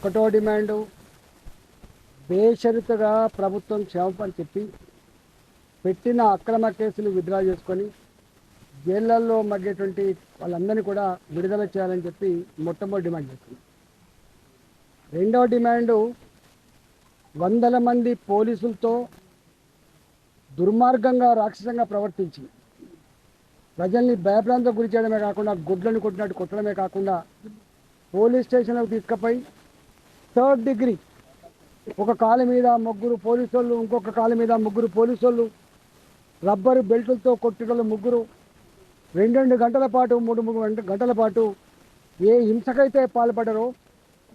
ఒకటో డిమాండు. బేషరతుగా ప్రభుత్వం క్షేమపని చెప్పి పెట్టిన అక్రమ కేసులు విత్డ్రా చేసుకొని జైళ్ళల్లో మగ్గేటువంటి వాళ్ళందరినీ కూడా విడుదల చేయాలని చెప్పి మొట్టమొదటి డిమాండ్ చేస్తుంది రెండవ డిమాండు వందల మంది పోలీసులతో దుర్మార్గంగా రాక్షసంగా ప్రవర్తించి ప్రజల్ని భయభ్రాంతకు గురి చేయడమే కాకుండా గుడ్లను కొట్టినట్టు కొట్టడమే కాకుండా పోలీస్ స్టేషన్లకు తీసుకుపోయి థర్డ్ డిగ్రీ. ఒక కాలు మీద ముగ్గురు పోలీసు వాళ్ళు ఇంకొక కాలు మీద ముగ్గురు పోలీసు వాళ్ళు రబ్బరు బెల్టులతో కొట్టుటలు ముగ్గురు. రెండు రెండు గంటల పాటు మూడు మూడు గంట- గంటల పాటు ఏ హింసకైతే పాల్పడరో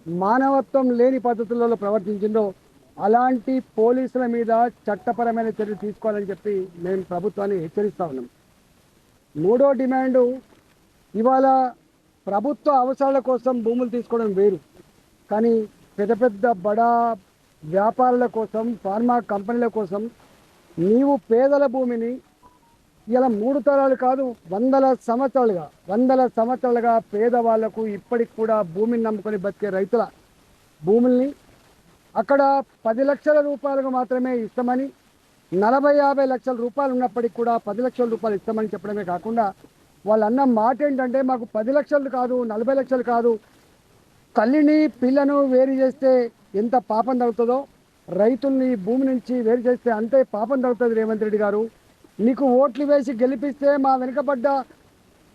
మానవత్వం లేని పద్ధతులలో ప్రవర్తించిందో అలాంటి పోలీసుల మీద చట్టపరమైన చర్యలు తీసుకోవాలని చెప్పి మేము ప్రభుత్వాన్ని హెచ్చరిస్తా ఉన్నాం. మూడో డిమాండు ఇవాళ ప్రభుత్వ అవసరాల కోసం భూములు తీసుకోవడం వేరు. కానీ పెద్ద పెద్ద బడా వ్యాపారుల కోసం ఫార్మా కంపెనీల కోసం నీవు పేదల భూమిని ఇలా మూడు తరాలు కాదు వందల సంవత్సరాలుగా వందల సంవత్సరాలుగా పేదవాళ్ళకు ఇప్పటికి కూడా భూమిని నమ్ముకొని బతికే రైతుల భూముల్ని అక్కడ పది లక్షల రూపాయలకు మాత్రమే ఇస్తామని నలభై యాభై లక్షల రూపాయలు ఉన్నప్పటికి కూడా పది లక్షల రూపాయలు ఇస్తామని చెప్పడమే కాకుండా వాళ్ళు అన్న మాట ఏంటంటే మాకు పది లక్షలు కాదు నలభై లక్షలు కాదు తల్లిని పిల్లను వేరు చేస్తే ఎంత పాపం తగ్గుతుందో రైతుల్ని భూమి నుంచి వేరు చేస్తే అంతే పాపం తగ్గుతుంది రేవంత్ రెడ్డి గారు. నీకు ఓట్లు వేసి గెలిపిస్తే మా వెనుకబడ్డ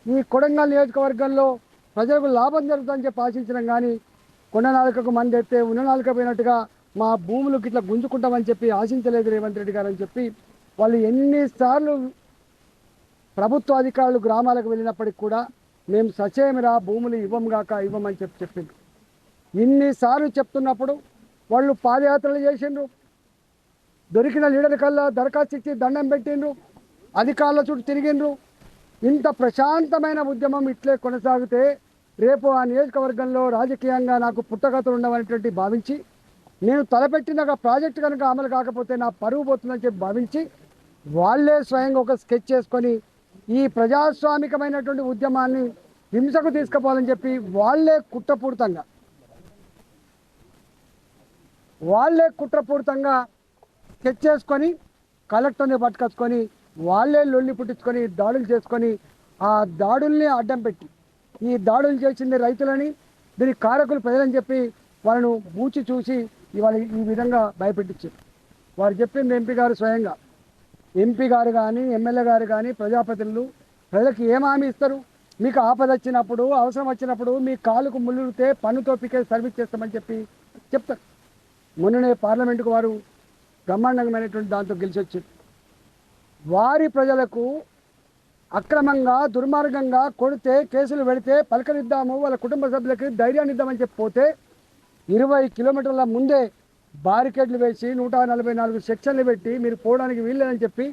ఈ కొడంగల్ నియోజకవర్గంలో ప్రజలకు లాభం జరుగుతుందని చెప్పి ఆశించడం కానీ కొండ నాలుకకు మంది ఎత్తే ఉన్న నాలుక పోయినట్టుగా మా భూములు ఇట్లా గుంజుకుంటామని చెప్పి ఆశించలేదు రేవంత్ రెడ్డి గారు అని చెప్పి వాళ్ళు ఎన్నిసార్లు ప్రభుత్వ అధికారులు గ్రామాలకు వెళ్ళినప్పటికి కూడా మేము సచేమిరా భూములు ఇవ్వం గాక ఇవ్వమని చెప్పి చెప్పింది ఇన్నిసార్లు చెప్తున్నప్పుడు వాళ్ళు పాదయాత్రలు చేసిండ్రు. దొరికిన లీడర్ కల్లా దరఖాస్తు ఇచ్చి దండం పెట్టిండ్రు. అధికారుల చుట్టూ తిరిగిండ్రు. ఇంత ప్రశాంతమైన ఉద్యమం ఇట్లే కొనసాగితే రేపు ఆ నియోజకవర్గంలో రాజకీయంగా నాకు పుట్టగతులు ఉండవనేటువంటి భావించి నేను తలపెట్టిన ఒక ప్రాజెక్ట్ కనుక అమలు కాకపోతే నా పరువు పోతుందని చెప్పి భావించి వాళ్ళే స్వయంగా ఒక స్కెచ్ చేసుకొని ఈ ప్రజాస్వామికమైనటువంటి ఉద్యమాన్ని హింసకు తీసుకుపోవాలని చెప్పి వాళ్ళే కుట్రపూరితంగా వాళ్ళే కుట్రపూరితంగా తెచ్చేసుకొని చేసుకొని కలెక్టర్ని పట్టుకొచ్చుకొని వాళ్ళే లొల్లి పుట్టించుకొని దాడులు చేసుకొని ఆ దాడుల్ని అడ్డం పెట్టి ఈ దాడులు చేసింది రైతులని దీని కారకులు ప్రజలని చెప్పి వాళ్ళను మూచి చూసి ఇవాళ ఈ విధంగా భయపెట్టించారు. వారు చెప్పింది ఎంపీ గారు స్వయంగా. ఎంపీ గారు కానీ ఎమ్మెల్యే గారు కానీ ప్రజాప్రతినిధులు ప్రజలకు ఏం హామీ ఇస్తారు? మీకు ఆపద వచ్చినప్పుడు అవసరం వచ్చినప్పుడు మీ కాలుకు ముల్లుతే పన్నుతో పీకే సర్వీస్ చేస్తామని చెప్పి చెప్తారు. మొన్ననే పార్లమెంటుకు వారు బ్రహ్మాండమైనటువంటి దాంతో గెలిచి వచ్చారు వారి ప్రజలకు అక్రమంగా దుర్మార్గంగా కొడితే కేసులు పెడితే పలకరిద్దాము వాళ్ళ కుటుంబ సభ్యులకి ధైర్యాన్ని ఇద్దామని చెప్పి పోతే ఇరవై కిలోమీటర్ల ముందే బారికేడ్లు వేసి నూట నలభై నాలుగు సెక్షన్లు పెట్టి మీరు పోవడానికి వీల్లేదని చెప్పి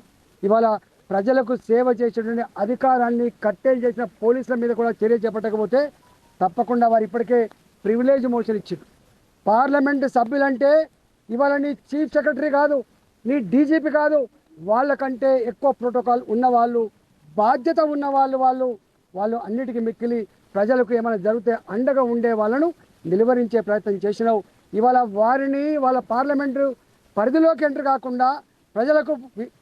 ఇవాళ ప్రజలకు సేవ చేసేటువంటి అధికారాన్ని కట్టేలు చేసిన పోలీసుల మీద కూడా చర్య చేపట్టకపోతే తప్పకుండా వారు ఇప్పటికే ప్రివిలేజ్ మోషన్ ఇచ్చారు. పార్లమెంట్ సభ్యులంటే ఇవాళ నీ చీఫ్ సెక్రటరీ కాదు నీ డీజీపీ కాదు. వాళ్ళకంటే ఎక్కువ ప్రోటోకాల్ ఉన్నవాళ్ళు బాధ్యత ఉన్న వాళ్ళు వాళ్ళు వాళ్ళు అన్నిటికీ మిక్కిలి ప్రజలకు ఏమైనా జరిగితే అండగా ఉండే వాళ్ళను నిలువరించే ప్రయత్నం చేసినావు. ఇవాళ వారిని వాళ్ళ పార్లమెంటు పరిధిలోకి ఎంటర్ కాకుండా ప్రజలకు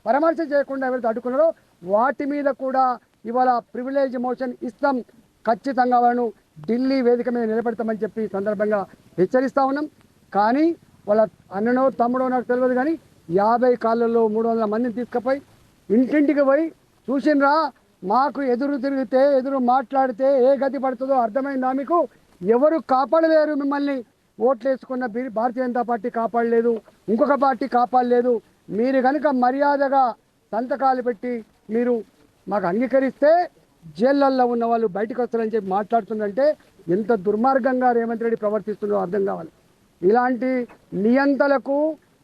పరామర్శ చేయకుండా ఎవరైతే అడ్డుకున్నారో వాటి మీద కూడా ఇవాళ ప్రివిలేజ్ మోషన్ ఇస్తాం. ఖచ్చితంగా వాళ్ళను ఢిల్లీ వేదిక మీద నిలబెడతామని చెప్పి సందర్భంగా హెచ్చరిస్తా ఉన్నాం. కానీ వాళ్ళ అన్ననో తమ్ముడో నాకు తెలియదు కానీ యాభై కాళ్ళల్లో మూడు వందల మందిని తీసుకుపోయి ఇంటింటికి పోయి చూసినరా మాకు ఎదురు తిరిగితే ఎదురు మాట్లాడితే ఏ గతి పడుతుందో అర్థమైందా మీకు? ఎవరు కాపాడలేరు మిమ్మల్ని. ఓట్లు వేసుకున్న బీ- భారతీయ జనతా పార్టీ కాపాడలేదు. ఇంకొక పార్టీ కాపాడలేదు. మీరు కనుక మర్యాదగా సంతకాలు పెట్టి మీరు మాకు అంగీకరిస్తే జైళ్ళల్లో ఉన్న వాళ్ళు బయటకు వస్తారని చెప్పి మాట్లాడుతుందంటే ఎంత దుర్మార్గంగా రేవంత్ రెడ్డి ప్రవర్తిస్తుందో అర్థం కావాలి. ఇలాంటి నియంతలకు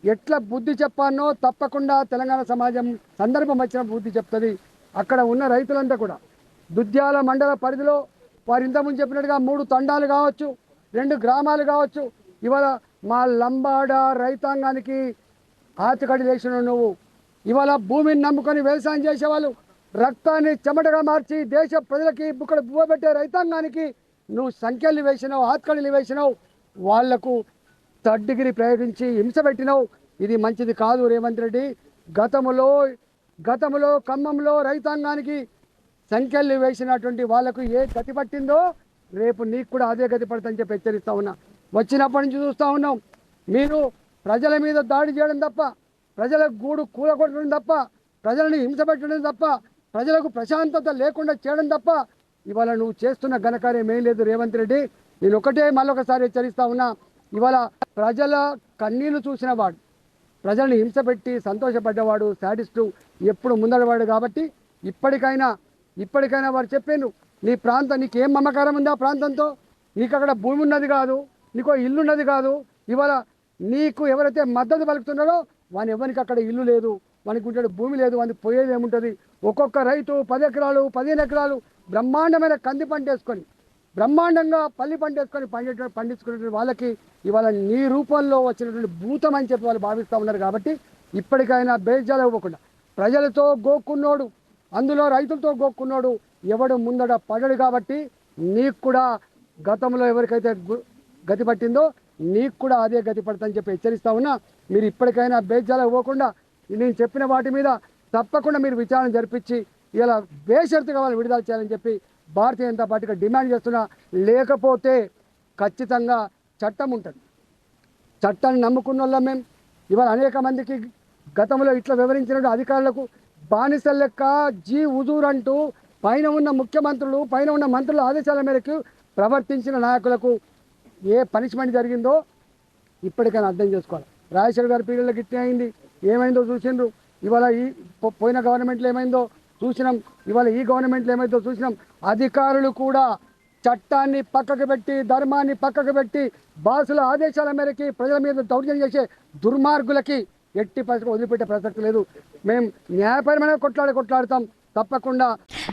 ఎట్లా బుద్ధి చెప్పానో తప్పకుండా తెలంగాణ సమాజం సందర్భం వచ్చిన బుద్ధి చెప్తుంది. అక్కడ ఉన్న రైతులంతా కూడా. దుద్యాల మండల పరిధిలో వారు ఇంతకుముందు చెప్పినట్టుగా మూడు తండాలు కావచ్చు రెండు గ్రామాలు కావచ్చు. ఇవాళ మా లంబాడ రైతాంగానికి ఆతికడి లేచిన నువ్వు. ఇవాళ భూమిని నమ్ముకొని వ్యవసాయం చేసేవాళ్ళు రక్తాన్ని చెమటగా మార్చి దేశ ప్రజలకి ఇక్కడ బువ్వబెట్టే రైతాంగానికి నువ్వు సంఖ్యలు వేసినావు ఆత్కడలు వేసినావు వాళ్ళకు థర్డ్ డిగ్రీ ప్రయోగించి హింస పెట్టినావు. ఇది మంచిది కాదు రేవంత్ రెడ్డి. గతంలో గతంలో ఖమ్మంలో రైతాంగానికి సంఖ్యలు వేసినటువంటి వాళ్ళకు ఏ గతి పట్టిందో రేపు నీకు కూడా అదే గతి పడుతుందని చెప్పి హెచ్చరిస్తా ఉన్నా. వచ్చినప్పటి నుంచి చూస్తూ ఉన్నాం. మీరు ప్రజల మీద దాడి చేయడం తప్ప ప్రజల గూడు కూలగొట్టడం తప్ప ప్రజలను హింస పెట్టడం తప్ప ప్రజలకు ప్రశాంతత లేకుండా చేయడం తప్ప ఇవాళ నువ్వు చేస్తున్న ఘనకార్యం ఏం లేదు రేవంత్ రెడ్డి. నేను ఒకటే మళ్ళొకసారి హెచ్చరిస్తా ఉన్నా ఇవాళ ప్రజల కన్నీళ్ళు చూసిన వాడు ప్రజల్ని హింస పెట్టి సంతోషపడ్డవాడు శాడిస్టు ఎప్పుడు ముందడవాడు కాబట్టి ఇప్పటికైనా ఇప్పటికైనా వారు చెప్పాను నీ ప్రాంతం నీకు ఏం మమకారం ఉంది ఆ ప్రాంతంతో? నీకు అక్కడ భూమి ఉన్నది కాదు నీకు ఇల్లున్నది కాదు. ఇవాళ నీకు ఎవరైతే మద్దతు పలుకుతున్నారో వాని ఎవరికి అక్కడ ఇల్లు లేదు. వానికి ఉంటాడు భూమి లేదు వానికి పోయేది ఏముంటుంది? ఒక్కొక్క రైతు పది ఎకరాలు పదిహేను ఎకరాలు బ్రహ్మాండమైన కంది పంట వేసుకొని బ్రహ్మాండంగా పల్లి పంట వేసుకొని పండే పండించుకునే వాళ్ళకి ఇవాళ నీ రూపంలో వచ్చినటువంటి భూతం అని చెప్పి వాళ్ళు భావిస్తూ ఉన్నారు కాబట్టి ఇప్పటికైనా బేజాలు ఇవ్వకుండా ప్రజలతో గోక్కున్నాడు అందులో రైతులతో గోక్కున్నాడు ఎవడు ముందడ పడడు కాబట్టి నీకు కూడా గతంలో ఎవరికైతే గతి పట్టిందో నీకు కూడా అదే గతి పడుతుందని చెప్పి హెచ్చరిస్తా ఉన్నా. మీరు ఇప్పటికైనా బేజాలు ఇవ్వకుండా నేను చెప్పిన వాటి మీద తప్పకుండా మీరు విచారణ జరిపించి ఇలా బేషరతుగా వాళ్ళు విడుదల చేయాలని చెప్పి భారతీయ జనతా పార్టీగా డిమాండ్ చేస్తున్నా. లేకపోతే ఖచ్చితంగా చట్టం ఉంటుంది. చట్టాన్ని నమ్ముకున్న వాళ్ళం మేము ఇవాళ అనేక మందికి గతంలో ఇట్లా వివరించిన అధికారులకు బానిసల లెక్క జీ హుజూర్ అంటూ పైన ఉన్న ముఖ్యమంత్రులు పైన ఉన్న మంత్రుల ఆదేశాల మేరకు ప్రవర్తించిన నాయకులకు ఏ పనిష్మెంట్ జరిగిందో ఇప్పటికైనా అర్థం చేసుకోవాలి. రాజశేఖర్ గారి పీరియడ్లో గిట్టే అయింది. ఏమైందో చూసిండ్రు. ఇవాళ ఈ పోయిన గవర్నమెంట్లో ఏమైందో చూసినాం. ఇవాళ ఈ గవర్నమెంట్లో ఏమైందో చూసినాం. అధికారులు కూడా చట్టాన్ని పక్కకు పెట్టి ధర్మాన్ని పక్కకు పెట్టి బాసుల ఆదేశాల మేరకి ప్రజల మీద దౌర్జన్యం చేసే దుర్మార్గులకి ఎట్టి పరిస్థితి వదిలిపెట్టే ప్రసక్తి లేదు. మేము న్యాయపరమైన కొట్లాడి కొట్లాడతాం. తప్పకుండా.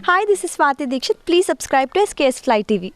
Hi this is Swathi Dixit please subscribe to SKS fly TV